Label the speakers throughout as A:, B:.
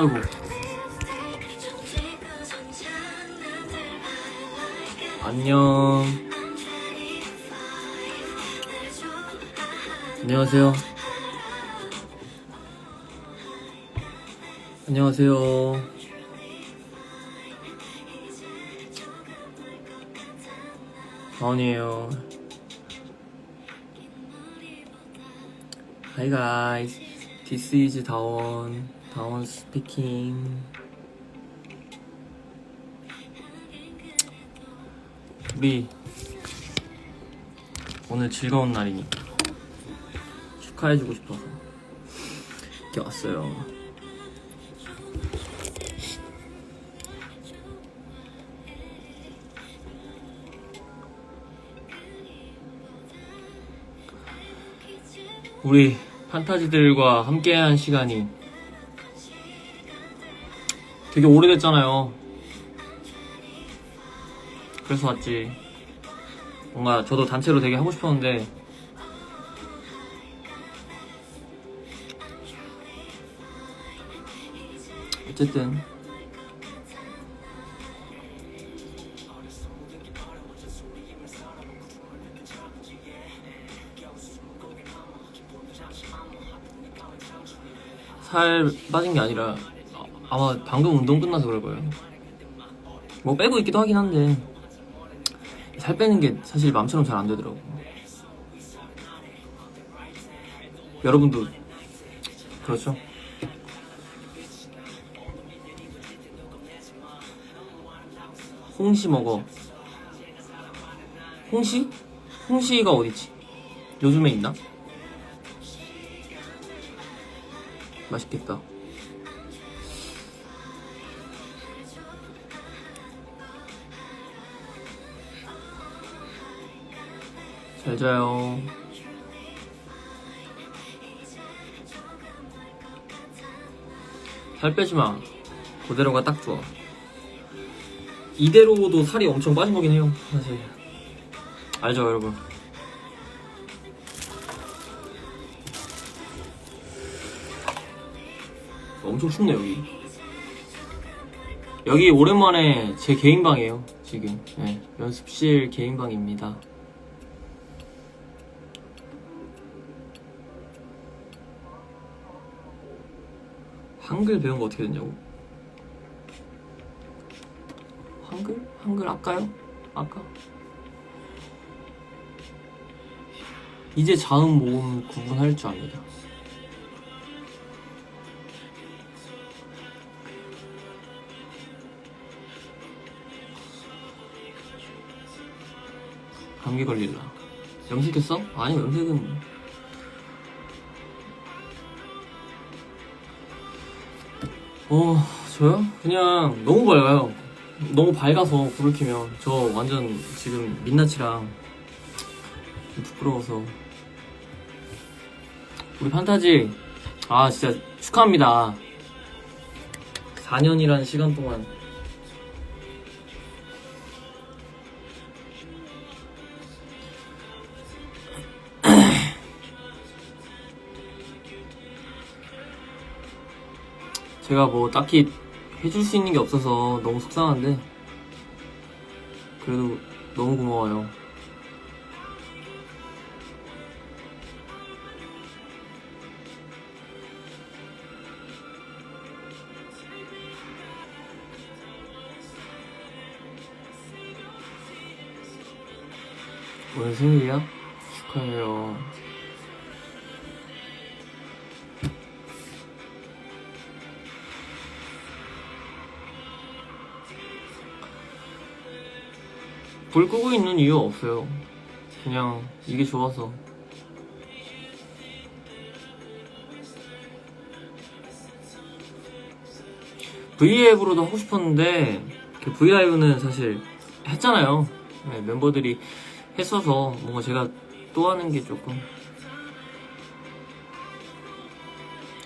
A: 아이고. 안녕. 안녕하세요. 안녕하세요. 다원이에요. Hi guys, this is 다원. 다원 speaking. 우리 오늘 즐거운 날이니까 축하해주고 싶어서 이렇게 왔어요. 우리 판타지들과 함께한 시간이 되게 오래됐잖아요. 그래서 왔지. 뭔가 저도 단체로 되게 하고 싶었는데 어쨌든 살 빠진 게 아니라 아- 아마 방금 운동 끝나서 그럴 거예요. 뭐 빼고 있기도 하긴 한데 살 빼는 게 사실 마음처럼 잘 안 되더라고. 여러분도 그렇죠? 홍시 먹어. 홍시? 홍시가 어디지? 요즘에 있나? 맛있겠다. 잘 자요. 살 빼지 마. 그대로가 딱 좋아. 이대로도 살이 엄청 빠진 거긴 해요, 사실. 알죠, 여러분? 엄청 춥네, 여기. 여기 오랜만에 제 개인 방이에요, 지금. 네, 연습실 개인 방입니다. 한글 배운 거 어떻게 됐냐고? 한글? 한글 아까요? 아까? 이제 자음 모음 구분할 줄 압니다. 감기 걸릴라. 염색했어? 아니 염색은 어, 저요? 그냥 너무 밝아요. 너무 밝아서 불을 켜면 저 완전 지금 민낯이랑 좀 부끄러워서 우리 판타지 아 진짜 축하합니다. 4년이라는 시간 동안 제가 뭐 딱히 해줄 수 있는 게 없어서 너무 속상한데 그래도 너무 고마워요. 오늘 생일이야? 축하해요. 불 끄고 있는 이유 없어요. 그냥 이게 좋아서. V앱으로도 하고 싶었는데 그 V라이브는 사실 했잖아요. 네, 멤버들이 했어서 뭔가 제가 또 하는 게 조금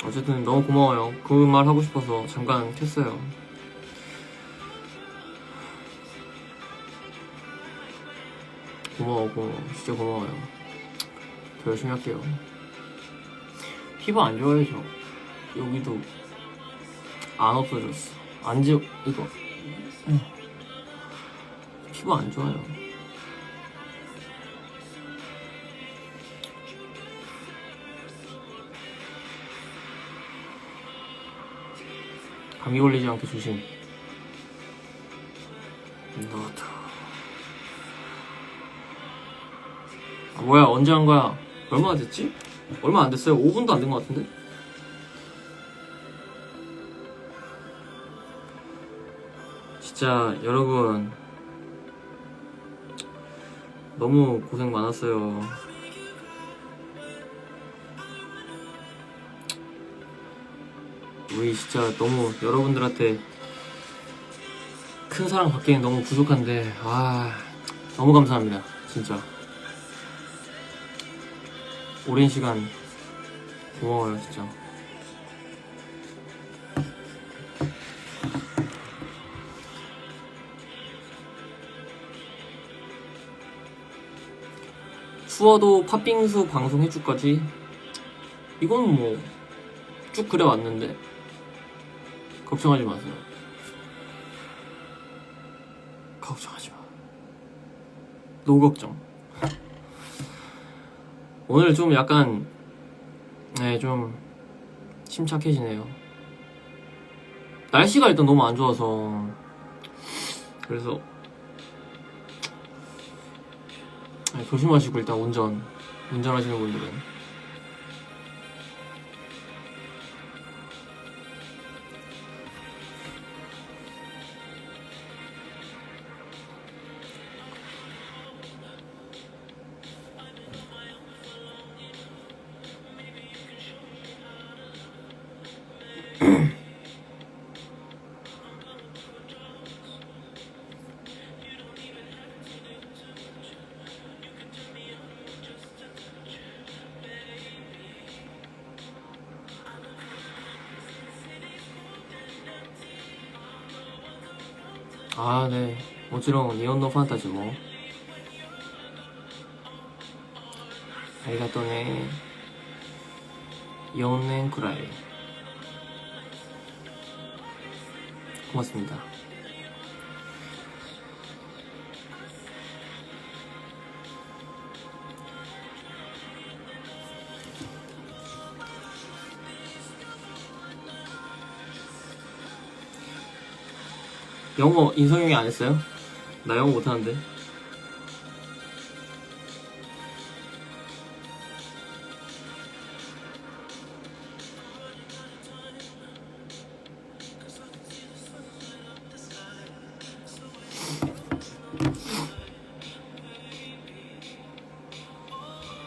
A: 어쨌든 너무 고마워요. 그 말 하고 싶어서 잠깐 켰어요. 고마워, 고마워. 진짜 고마워요. 더 열심히 할게요. 피부 안 좋아요, 저. 여기도 안 없어졌어. 안 지워 이거 음. 피부 안 좋아요. 감기 걸리지 않게 조심. 뭐야 언제 한 거야? 얼마나 됐지? 얼마 안 됐어요. 5분도 안 된 것 같은데? 진짜 여러분 너무 고생 많았어요. 우리 진짜 너무 여러분들한테 큰 사랑 받기엔 너무 부족한데 아 너무 감사합니다 진짜 오랜 시간 고마워요 진짜 추워도 팥빙수 방송 해줄 거지? 이건 뭐 쭉 그래 왔는데 걱정하지 마세요. 걱정하지 마. 노 걱정. 오늘 좀 약간 네 좀 침착해지네요. 날씨가 일단 너무 안 좋아서 그래서 네, 조심하시고 일단 운전 운전하시는 분들은 ああね、もちろん日本のファンたちも。ありがとうね。4年くらい。 고맙습니다。 영어 인성형이 안 했어요? 나 영어 못하는데.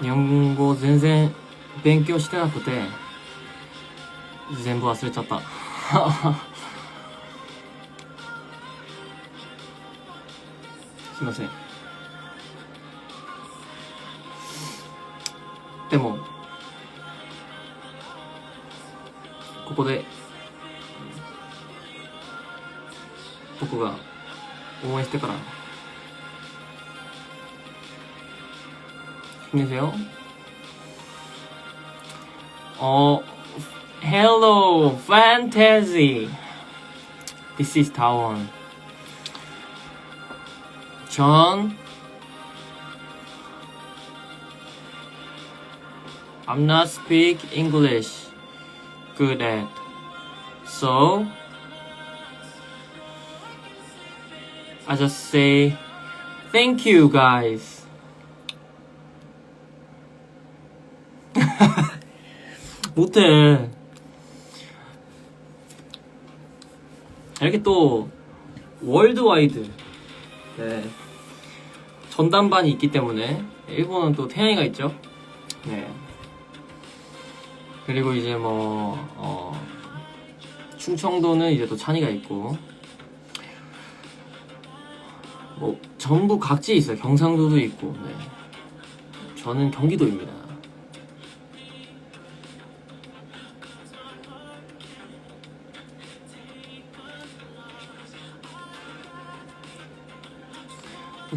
A: 日本語全然勉強してなくて全部忘れちゃった。すいません。でもここで僕が応援してから 힘내세요 어, hello, fantasy. This is Taiwan. John. I'm not speak English good at. So I just say thank you guys. 못해. 이렇게 또 월드와이드 네. 전담반이 있기 때문에 일본은 또 태양이가 있죠. 네. 그리고 이제 뭐 어, 충청도는 이제 또 찬이가 있고 뭐 전부 각지에 있어요. 경상도도 있고. 네. 저는 경기도입니다.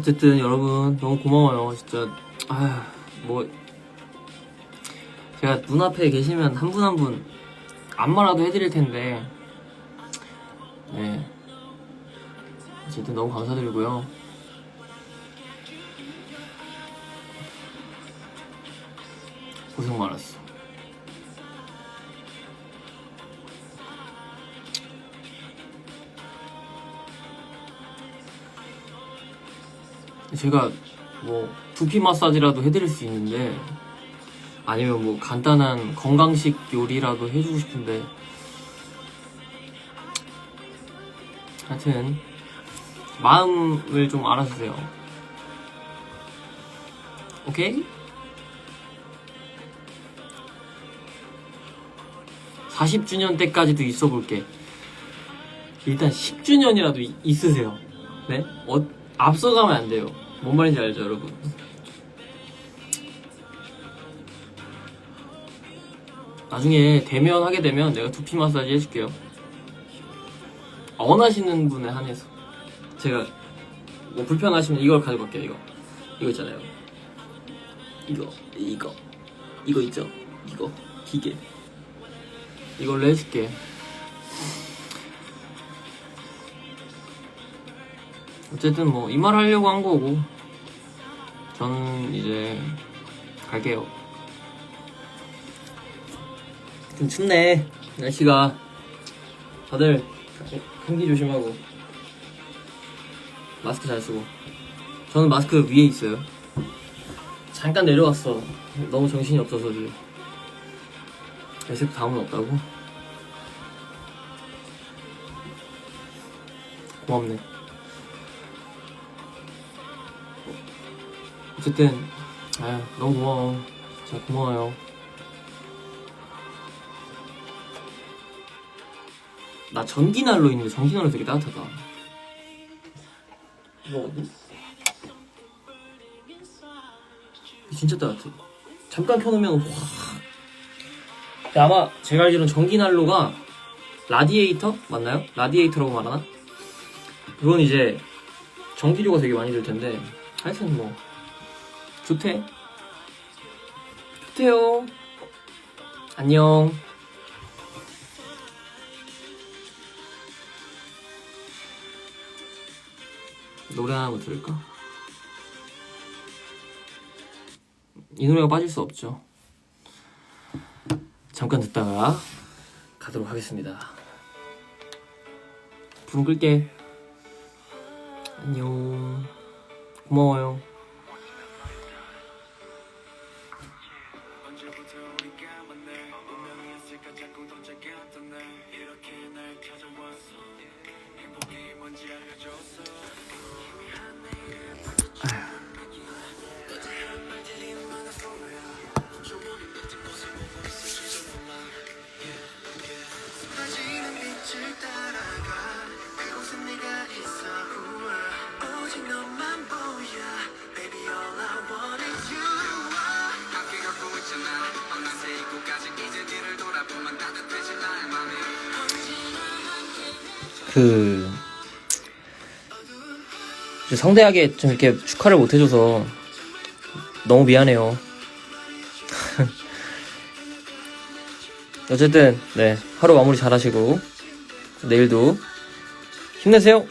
A: 어쨌든 여러분 너무 고마워요. 진짜 아뭐 제가 눈앞에 계시면 한 분 한 분 안마라도 해드릴 텐데 네 어쨌든 너무 감사드리고요. 고생 많았어. 제가 뭐 두피 마사지라도 해드릴 수 있는데 아니면 뭐 간단한 건강식 요리라도 해주고 싶은데 하여튼 마음을 좀 알아주세요. 오케이? 40주년 때까지도 있어 볼게. 일단 10주년이라도 있으세요. 네? 어, 앞서가면 안 돼요. 뭔 말인지 알죠, 여러분? 나중에 대면 하게 되면 내가 두피 마사지 해줄게요. 원하시는 분에 한해서. 제가 뭐 불편하시면 이걸 가지고 갈게요, 이거. 이거 있잖아요. 이거, 이거. 이거 있죠? 이거. 기계. 이걸로 해줄게. 어쨌든 뭐 이 말 하려고 한 거고 저는 이제 갈게요. 좀 춥네 날씨가 다들 감기 조심하고 마스크 잘 쓰고 저는 마스크 위에 있어요. 잠깐 내려왔어. 너무 정신이 없어서 지금. 에스크 다음은 없다고? 고맙네. 어쨌든, 아유, 너무 고마워. 진짜 고마워요. 나 전기난로 있는데 전기난로 되게 따뜻하다. 이거 어디? 진짜 따뜻해. 잠깐 켜놓으면 확. 근데 아마 제가 알기로는 전기난로가 라디에이터 맞나요? 라디에이터라고 말하나? 그건 이제 전기료가 되게 많이 들 텐데 하여튼 뭐 좋대. 좋대요. 안녕. 노래 하나 만 들을까? 이 노래가 빠질 수 없죠. 잠깐 듣다가 가도록 하겠습니다. 불은 끌게. 안녕. 고마워요. 그 성대하게 좀 이렇게 축하를 못 해줘서 너무 미안해요. 어쨌든 네 하루 마무리 잘하시고 내일도 힘내세요.